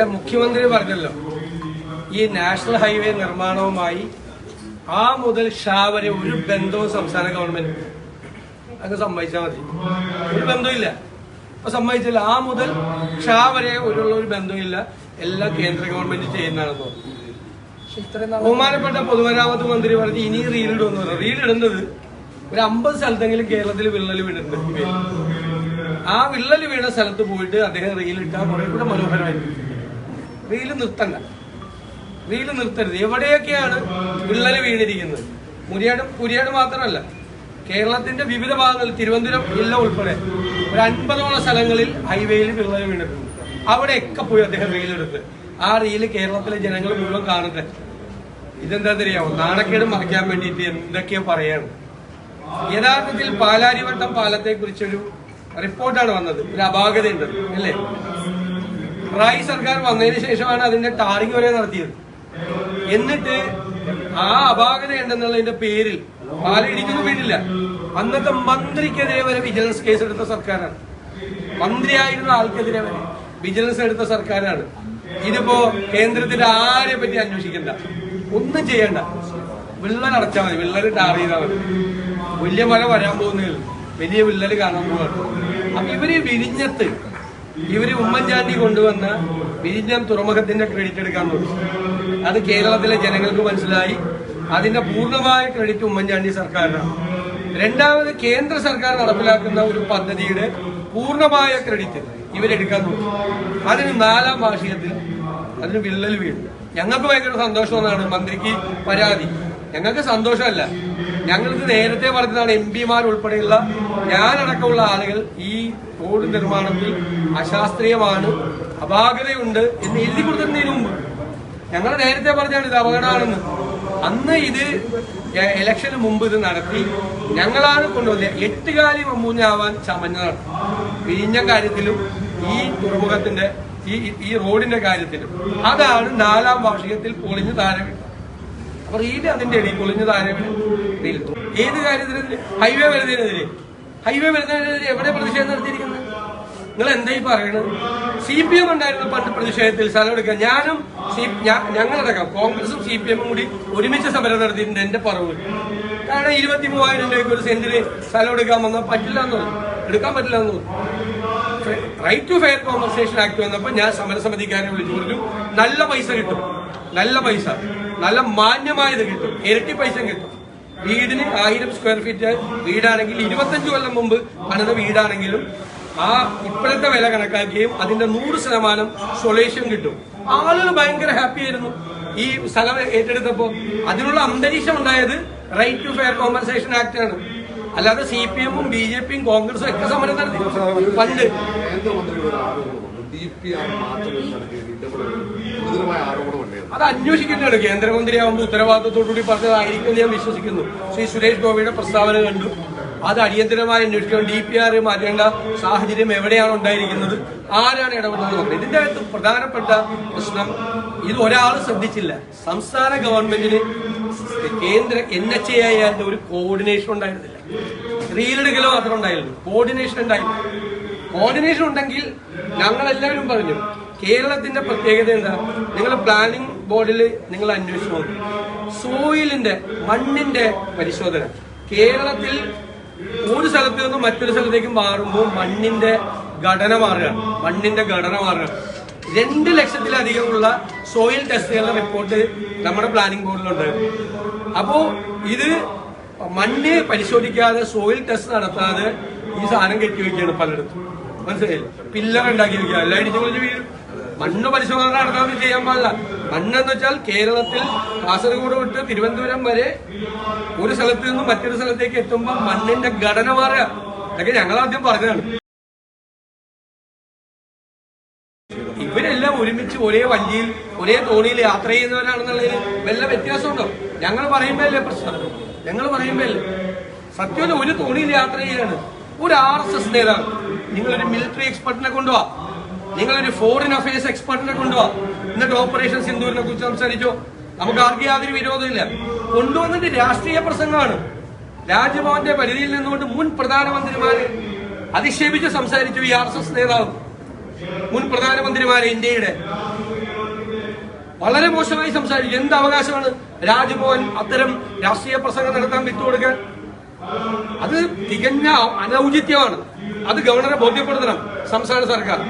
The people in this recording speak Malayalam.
അല്ല മുഖ്യമന്ത്രി പറഞ്ഞല്ലോ ഈ നാഷണൽ ഹൈവേ നിർമ്മാണവുമായി ആ മുതൽ ഷാ വരെ ഒരു ബന്ധവും സംസ്ഥാന ഗവൺമെന്റ് അങ്ങ് സമ്മതിച്ചാൽ മതി. ഒരു ബന്ധമില്ല അപ്പൊ സമ്മതിച്ചില്ല. ആ മുതൽ ഷാ വരെ ഒരു ഒരു ബന്ധമില്ല എല്ലാം കേന്ദ്ര ഗവൺമെന്റ് ചെയ്യുന്നതാണെന്ന് പറഞ്ഞു ബഹുമാനപ്പെട്ട പൊതുമരാമത്ത് മന്ത്രി പറഞ്ഞ് ഇനി റീൽ ഇടുമെന്ന് പറഞ്ഞു. റീൽ ഇടുന്നത് ഒരു അമ്പത് സ്ഥലത്തെങ്കിലും കേരളത്തിൽ വിള്ളൽ വീണിട്ടുണ്ട് ആ വിള്ളൽ വീണ സ്ഥലത്ത് പോയിട്ട് അദ്ദേഹം റീൽ ഇട്ടാൽ കുറെ കൂടെ മനോഹരമായിരിക്കും റീൽ നിർത്തണ്ട. റീൽ നിർത്തരുത്. എവിടെയൊക്കെയാണ് വിള്ളൽ വീണിരിക്കുന്നത്? മുരിയാട് പുരിയാട് മാത്രമല്ല കേരളത്തിന്റെ വിവിധ ഭാഗങ്ങളിൽ തിരുവനന്തപുരം ജില്ല ഉൾപ്പെടെ ഒരു അൻപതോളം സ്ഥലങ്ങളിൽ ഹൈവേയിൽ വിള്ളൽ വീണിട്ടുണ്ട്. അവിടെയൊക്കെ പോയി അദ്ദേഹം റീലെടുത്ത് ആ റീൽ കേരളത്തിലെ ജനങ്ങൾ മുഴുവൻ കാണട്ടെ ഇതെന്താണെന്നറിയാമോ നാണക്കേട് മറിക്കാൻ വേണ്ടിയിട്ട് എന്തൊക്കെയോ പറയാണ്. യഥാർത്ഥത്തിൽ പാലാരിവട്ടം പാലത്തെ കുറിച്ചൊരു റിപ്പോർട്ടാണ് വന്നത്. ഒരു അപാകതയുണ്ട് അല്ലേ? റായി സർക്കാർ വന്നതിന് ശേഷമാണ് അതിന്റെ ടാറിങ് വരെ നടത്തിയത്. എന്നിട്ട് ആ അപാകത ഉണ്ടെന്നുള്ളതിന്റെ പേരിൽ പാലയിടിക്കുന്നു വീട്ടില്ല അന്നത്തെ മന്ത്രിക്കെതിരെ വരെ വിജിലൻസ് കേസ് എടുത്ത സർക്കാരാണ്. മന്ത്രിയായിരുന്ന ആൾക്കെതിരെ വരെ വിജിലൻസ് എടുത്ത സർക്കാരാണ്. ഇതിപ്പോ കേന്ദ്രത്തിന്റെ ആരെ പറ്റി അന്വേഷിക്കണ്ട. ഒന്നും ചെയ്യണ്ട. വിള്ളൽ അടച്ചാൽ മതി. വിള്ളൽ ടാർ ചെയ്താൽ മതി. വലിയ മഴ വരാൻ പോകുന്നതിൽ വലിയ വിള്ളൽ കാണാൻ പോവാണ്. അപ്പൊ ഇവർ വിരിഞ്ഞത്ത് ഇവർ ഉമ്മൻചാണ്ടി കൊണ്ടുവന്ന വിരിഞ്ഞം തുറമുഖത്തിന്റെ ക്രെഡിറ്റ് എടുക്കാൻ നോക്കി. അത് കേരളത്തിലെ ജനങ്ങൾക്ക് മനസ്സിലായി. അതിന്റെ പൂർണമായ ക്രെഡിറ്റ് ഉമ്മൻചാണ്ടി സർക്കാരിനാണ്. രണ്ടാമത് കേന്ദ്ര സർക്കാർ നടപ്പിലാക്കുന്ന ഒരു പദ്ധതിയുടെ പൂർണമായ ക്രെഡിറ്റ് ഇവരെടുക്കാൻ നോക്കി. അതിന് നാലാം ഭാഷയത്തിൽ അതിന് വിള്ളൽ വീണു. ഞങ്ങൾക്ക് ഭയങ്കര സന്തോഷം എന്നാണ് മന്ത്രിക്ക് പരാതി. ഞങ്ങൾക്ക് സന്തോഷമല്ല. ഞങ്ങൾക്ക് നേരത്തെ പറഞ്ഞതാണ് എം പിമാർ ഉൾപ്പെടെയുള്ള ഞാനടക്കമുള്ള ആളുകൾ ഈ റോഡ് നിർമ്മാണത്തിൽ അശാസ്ത്രീയമാണ് അപാകതയുണ്ട് എന്ന് എഴുതി കൊടുത്തതിന് മുമ്പ്. ഞങ്ങൾ നേരത്തെ പറഞ്ഞാണ് ഇത് അപകടമാണെന്ന്. അന്ന് ഇത് ഇലക്ഷന് മുമ്പ് ഇത് നടത്തി ഞങ്ങളാണ് കൊണ്ടുവന്നത് എട്ടുകാലി മമ്മൂഞ്ഞാവാൻ ചമഞ്ഞതാണ്. പിരിഞ്ഞ കാര്യത്തിലും ഈ തുറമുഖത്തിന്റെ ഈ ഈ- റോഡിന്റെ കാര്യത്തിലും. അതാണ് നാലാം വാർഷികത്തിൽ പൊളിഞ്ഞു താഴെ അപ്പൊ റീൽ അതിന്റെ ഇടയിൽ പൊളിഞ്ഞു വീഴും ഏത് കാര്യത്തിനെതിരെ? ഹൈവേ വരുന്നതിനെതിരെ. ഹൈവേ വരുന്നതിനെതിരെ എവിടെ പ്രതിഷേധം നടത്തിയിരിക്കുന്നത്? നിങ്ങൾ എന്തായി പറയണത്? സി പി എം ഉണ്ടായിരുന്നു പണ്ട് പ്രതിഷേധത്തിൽ സ്ഥലം എടുക്കാൻ. ഞാനും സി- ഞങ്ങളടക്കം കോൺഗ്രസും സി പി എമ്മും കൂടി ഒരുമിച്ച് സമരം നടത്തിയിട്ടുണ്ട് എന്റെ പറവ് കാരണം ഇരുപത്തി മൂവായിരം രൂപയ്ക്ക് ഒരു സെന്റിന് സ്ഥലം എടുക്കാൻ വന്നാൽ പറ്റില്ല എന്ന് എടുക്കാൻ പറ്റില്ല എന്ന് right to fair compensation act വന്നപ്പോൾ ഞാൻ സമരസമിതിക്കാരെ വിളിച്ചു. നല്ല പൈസ കിട്ടും. നല്ല പൈസ. നല്ല മാന്യമായത് കിട്ടും. ഇരട്ടി പൈസ കിട്ടും. വീടിന് ആയിരം സ്ക്വയർ ഫീറ്റ് വീടാണെങ്കിൽ ഇരുപത്തഞ്ച് കൊല്ലം മുമ്പ് പണിത വീടാണെങ്കിലും ആ ഇപ്പോഴത്തെ വില കണക്കാക്കുകയും അതിന്റെ നൂറ് ശതമാനം സൊല്യൂഷൻ കിട്ടും. ആളുകൾ ഭയങ്കര ഹാപ്പി ആയിരുന്നു. ഈ സ്ഥലം ഏറ്റെടുത്തപ്പോ അതിനുള്ള അന്തരീക്ഷം ഉണ്ടായത് right to fair compensation act ആണ്. അല്ലാതെ സി പി എമ്മും ബി ജെ പിയും കോൺഗ്രസും ഒക്കെ സമരം നടത്തി. പണ്ട് അത് അന്വേഷിക്കേണ്ടതാണ്. കേന്ദ്രമന്ത്രിയാവുമ്പോൾ ഉത്തരവാദിത്തത്തോടുകൂടി പറഞ്ഞതായിരിക്കും ഞാൻ വിശ്വസിക്കുന്നു. ശ്രീ സുരേഷ് ഗോപിയുടെ പ്രസ്താവന കണ്ടു. അത് അടിയന്തരമായി അന്വേഷിക്കണം ഡി പി ആർ മാറ്റേണ്ട സാഹചര്യം എവിടെയാണ് ഉണ്ടായിരിക്കുന്നത്? ആരാണ് ഇടപെടുന്നത് ഇതിന്റെ അകത്ത് പ്രധാനപ്പെട്ട പ്രശ്നം ഇത് ഒരാൾ ശ്രദ്ധിച്ചില്ല. സംസ്ഥാന ഗവൺമെന്റിന് കേന്ദ്ര എൻ എച്ച് എ ആയിട്ട് ഒരു കോർഡിനേഷൻ ഉണ്ടായിരുന്നില്ല. റീലെടുക്കലോ മാത്രം ഉണ്ടായിരുന്നു. കോർഡിനേഷൻ ഉണ്ടായില്ല. കോർഡിനേഷൻ ഉണ്ടെങ്കിൽ ഞങ്ങൾ എല്ലാവരും പറഞ്ഞു കേരളത്തിന്റെ പ്രത്യേകത എന്താ? നിങ്ങൾ പ്ലാനിംഗ് ബോർഡിൽ നിങ്ങൾ അന്വേഷിച്ചു സോയിലിന്റെ മണ്ണിന്റെ പരിശോധന. കേരളത്തിൽ ഒരു സ്ഥലത്ത് നിന്ന് മറ്റൊരു സ്ഥലത്തേക്ക് മാറുമ്പോൾ മണ്ണിന്റെ ഘടന മാറുകയാണ്. മണ്ണിന്റെ ഘടന മാറുകയാണ്. രണ്ട് ലക്ഷത്തിലധികമുള്ള സോയിൽ ടെസ്റ്റുകളുടെ റിപ്പോർട്ട് നമ്മുടെ പ്ലാനിംഗ് ബോർഡിലുണ്ട് അപ്പോ ഇത് മണ്ണ് പരിശോധിക്കാതെ സോയിൽ ടെസ്റ്റ് നടത്താതെ ഈ സാധനം കെട്ടി വെക്കുകയാണ് പലയിടത്തും. മനസ്സിലായില്ല? പില്ലർ ഉണ്ടാക്കി വെക്കുക. ഇടിച്ചു പൊളിഞ്ഞ് വീഴും. മണ്ണ് പരിശോധന നടത്താതെ ചെയ്യാൻ പാടില്ല. മണ്ണെന്ന് വെച്ചാൽ കേരളത്തിൽ കാസർഗോഡ് വിട്ട് തിരുവനന്തപുരം വരെ ഒരു സ്ഥലത്ത് നിന്നും മറ്റൊരു സ്ഥലത്തേക്ക് എത്തുമ്പോൾ മണ്ണിന്റെ ഘടന മാറുക. അതൊക്കെ ഞങ്ങൾ ആദ്യം പറഞ്ഞതാണ്. ഇവരെല്ലാം ഒരുമിച്ച് ഒരേ വണ്ടിയിൽ ഒരേ തോണിയിൽ യാത്ര ചെയ്യുന്നവരാണെന്നുള്ളതിൽ വല്ല വ്യത്യാസമുണ്ടോ? ഞങ്ങൾ പറയുമ്പോഴല്ലേ പ്രശ്നം? ഞങ്ങൾ പറയുമ്പോഴല്ലേ സത്യം ഒരു തോണിയിൽ യാത്ര ചെയ്യാണ്. ഒരു ആർ എസ് എസ് നേതാവ്. നിങ്ങളൊരു മിലിറ്ററി എക്സ്പെർട്ടിനെ കൊണ്ടുപോവാ നിങ്ങളൊരു ഫോറിൻ അഫയേഴ്സ് എക്സ്പെർട്ടിനെ കൊണ്ടുപോവാ എന്നിട്ട് ഓപ്പറേഷൻ സിന്ധുവിനെ കുറിച്ച് സംസാരിച്ചോ. നമുക്ക് ആർക്കും യാതൊരു വിരോധമില്ല കൊണ്ടുവന്നിട്ട് രാഷ്ട്രീയ പ്രസംഗമാണ്. രാജ്ഭവന്റെ പരിധിയിൽ നിന്നുകൊണ്ട് മുൻ പ്രധാനമന്ത്രിമാരെ അധിക്ഷേപിച്ച് സംസാരിച്ചു ഈ ആർ എസ് എസ് നേതാവ്. മുൻ പ്രധാനമന്ത്രിമാരെ ഇന്ത്യയുടെ. വളരെ മോശമായി സംസാരിച്ചു എന്ത് അവകാശമാണ് രാജ്ഭവൻ അത്തരം രാഷ്ട്രീയ പ്രസംഗം നടത്താൻ വിട്ടുകൊടുക്കാൻ? അത് തികഞ്ഞ അനൌചിത്യമാണ്. അത് ഗവർണറെ ബോധ്യപ്പെടുത്തണം സംസ്ഥാന സർക്കാർ.